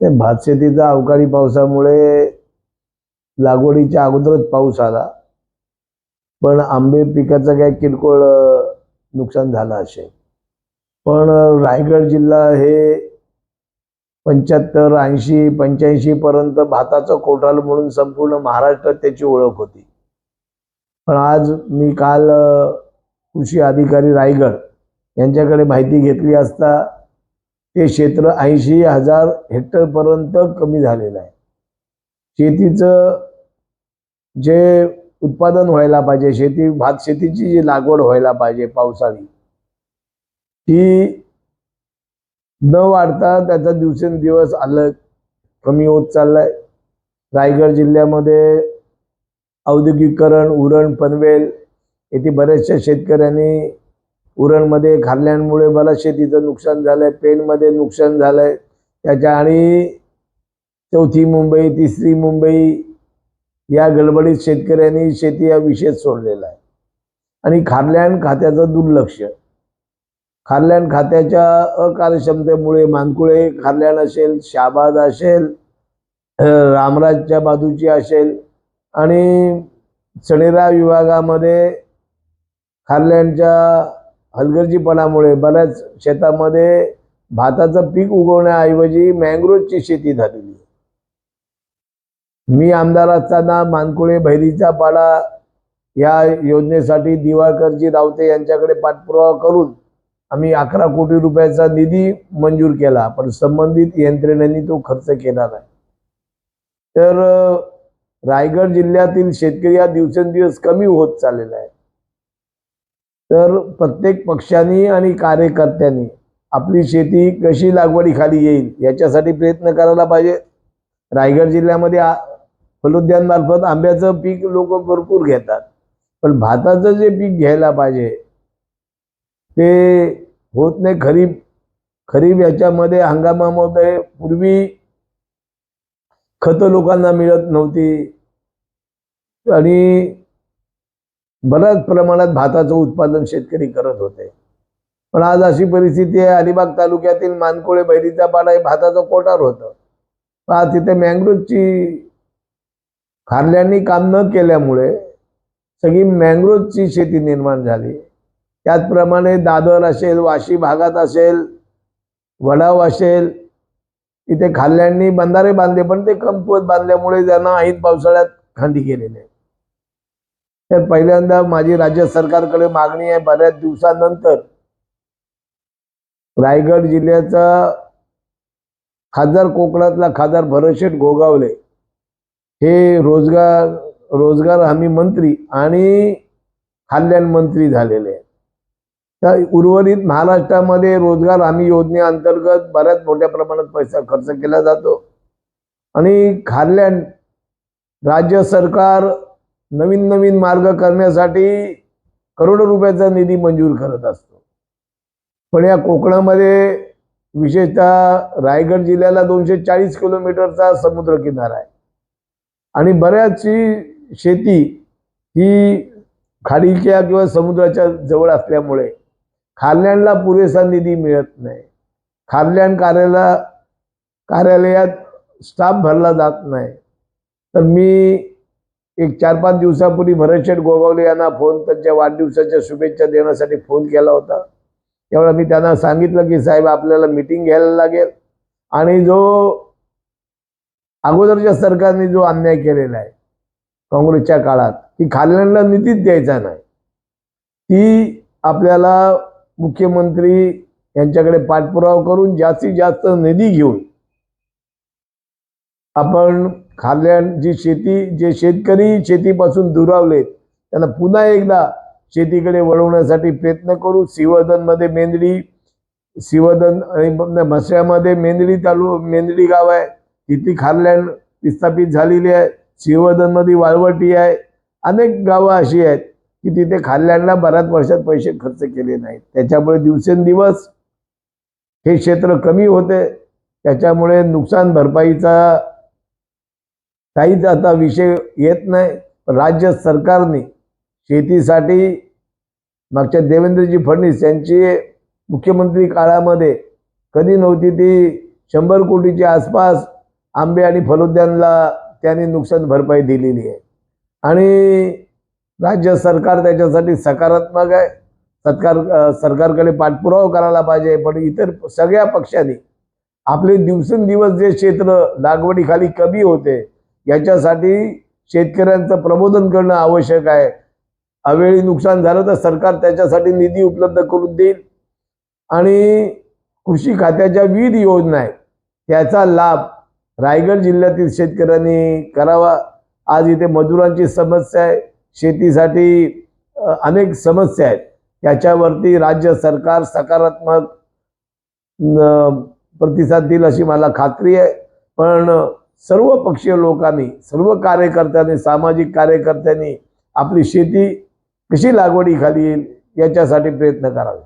ते भात शेतीचा अवकाळी पावसामुळे लागवडीच्या अगोदरच पाऊस आला. पण आंबे पिकाचं काय किरकोळ नुकसान झालं असे. पण रायगड जिल्हा हे पंच्याहत्तर ऐंशी पंच्याऐंशी पर्यंत भाताचं कोठाल म्हणून संपूर्ण महाराष्ट्रात त्याची ओळख होती. पण आज मी काल कृषी अधिकारी रायगड यांच्याकडे माहिती घेतली असता ते क्षेत्र ऐंशी हजार हेक्टरपर्यंत कमी झालेलं आहे. शेतीचं जे उत्पादन व्हायला पाहिजे शेती भात शेतीची जी लागवड व्हायला पाहिजे पावसाळी ती न वाढता त्याचा दिवसेंदिवस आलं कमी होत चाललाय. रायगड जिल्ह्यामध्ये औद्योगिकरण उरण पनवेल येथे बऱ्याचशा शेतकऱ्यांनी उरणमध्ये घालण्यामुळे बऱ्याच शेतीचं नुकसान झालंय पेणमध्ये नुकसान झालंय. त्याच्या आणि चौथी मुंबई तिसरी मुंबई या गडबडीत शेतकऱ्यांनी शेती हा विषय सोडलेला आहे. आणि खारल्याण खात्याचं दुर्लक्ष. खारल्याण खात्याच्या अकार्यक्षमतेमुळे मानकुळे खारल्याण असेल शाबाद असेल रामराजच्या बाजूची असेल आणि सणेरा विभागामध्ये खारल्यांच्या हलगर्जीपणामुळे बऱ्याच शेतामध्ये भाताचं पीक उगवण्याऐवजी मँग्रोवची शेती झालेली मी आमदार असताना मानकुळे भैरीचा पाडा या योजनेसाठी दिवाकरजी रावते यांच्याकडे पाठपुरावा करून आम्ही अकरा कोटी रुपयाचा निधी मंजूर केला पण संबंधित यंत्रणेने तो खर्च केला नाही. तर रायगड जिल्ह्यातील शेतकरी हा दिवसेंदिवस कमी होत चाललेला आहे. तर प्रत्येक पक्षांनी आणि कार्यकर्त्यांनी आपली शेती कशी लागवडीखाली येईल याच्यासाठी प्रयत्न करायला पाहिजे. रायगड जिल्ह्यामध्ये फलोद्यानमार्फत आंब्याचं पीक लोक भरपूर घेतात. पण भाताचं जे पीक घ्यायला पाहिजे ते होत नाही खरीप. खरीप याच्यामध्ये हंगामामध्ये पूर्वी खतं लोकांना मिळत नव्हती. आणि बऱ्याच प्रमाणात भाताचं उत्पादन शेतकरी करत होते. पण आज अशी परिस्थिती आहे अलिबाग तालुक्यातील मानकोळे बैरीचा पाडा हे भाताचं कोठार होतं. पण आज तिथे मँग्रोजची खारल्यांनी काम न केल्यामुळे सगळी मँग्रोजची शेती निर्माण झाली. त्याचप्रमाणे दादर असेल वाशी भागात असेल वडाव असेल इथे खाल्ल्यांनी बंधारे बांधले पण ते कमकुवत बांधल्यामुळे त्यांना ऐन पावसाळ्यात खांडी केलेले. आहे. तर पहिल्यांदा माझी राज्य सरकारकडे मागणी आहे बऱ्याच दिवसानंतर रायगड जिल्ह्याचा खासदार कोकणातला खासदार भरतशेठ गोगावले हे रोजगार रोजगार हमी मंत्री आणि कल्याण मंत्री झालेले आहेत. तर उर्वरित महाराष्ट्रामध्ये रोजगार हमी योजनेअंतर्गत बऱ्याच मोठ्या प्रमाणात पैसा खर्च केला जातो आणि खाल्याण राज्य सरकार नवीन नवीन मार्ग करण्यासाठी करोडो रुपयाचा निधी मंजूर करत असतो. पण या कोकणामध्ये विशेषतः रायगड जिल्ह्याला दोनशे चाळीस किलोमीटरचा समुद्र किनारा आहे. आणि बऱ्याचशी शेती ही खाडीच्या किंवा समुद्राच्या जवळ असल्यामुळे खारल्यांडला पुरेसा निधी मिळत नाही. खारल्याण कार्याला कार्यालयात स्टाफ भरला जात नाही. तर मी एक चार पाच दिवसापूर्वी भरतशेठ गोगावले यांना फोन त्यांच्या वाढदिवसाच्या शुभेच्छा देण्यासाठी फोन केला होता. त्यावेळेला मी त्यांना सांगितलं की साहेब आपल्याला मिटिंग घ्यायला लागेल. आणि जो अगोदरच्या सरकारने जो अन्याय केलेला आहे काँग्रेसच्या काळात की खाल्ल्यांना निधीच द्यायचा नाही. ती आपल्याला मुख्यमंत्री यांच्याकडे पाठपुरावा करून जास्तीत जास्त निधी घेऊन आपण खाल्ल्या जी शेती जे शेतकरी शेतीपासून दुरावलेत त्यांना पुन्हा एकदा शेतीकडे वळवण्यासाठी प्रयत्न करू. सिवदनमध्ये मेंदडी सिवदन आणि म्हसऱ्यामध्ये मेंदडी तालु मेंदडी गाव आहे. तिथे खारल्याण विस्थापित झालेली आहे. सिंहवदनमध्ये वाळवटी आहे. अनेक गावं अशी आहेत की तिथे खाल्ल्यांना बऱ्याच वर्षात पैसे खर्च केले नाहीत. त्याच्यामुळे दिवसेंदिवस हे क्षेत्र कमी होते. त्याच्यामुळे नुकसान भरपाईचा काहीच आता विषय येत नाही. राज्य सरकारने शेतीसाठी मागच्या देवेंद्रजी फडणवीस यांची मुख्यमंत्री काळामध्ये कधी नव्हती ती शंभर कोटीच्या आसपास आंबे आणि फलोद्यानला त्यांनी नुकसान भरपाई दिलेली आहे. आणि राज्य सरकार त्याच्यासाठी सकारात्मक आहे. सरकार सरकारकडे पाठपुरावा करायला पाहिजे. पण इतर सगळ्या पक्षांनी आपले दिवसेंदिवस जे क्षेत्र लागवडीखाली कमी होते याच्यासाठी शेतकऱ्यांचं प्रबोधन करणं आवश्यक आहे. अवेळी नुकसान झालं तर सरकार त्याच्यासाठी निधी उपलब्ध करून देईल. आणि कृषी खात्याच्या विविध योजना आहेत. त्याचा लाभ रायगड जिल्ह्यातील शेतकऱ्यांनी करावा. आज इथे मजुरांची समस्या आहे. शेतीसाठी अनेक समस्या आहेत. त्याच्यावरती राज्य सरकार सकारात्मक प्रतिसाद देईल अशी मला खात्री आहे. पण सर्व पक्षीय लोकांनी सर्व कार्यकर्त्यांनी सामाजिक कार्यकर्त्यांनी आपली शेती कशी लागवडीखाली येईल याच्यासाठी प्रयत्न करावे.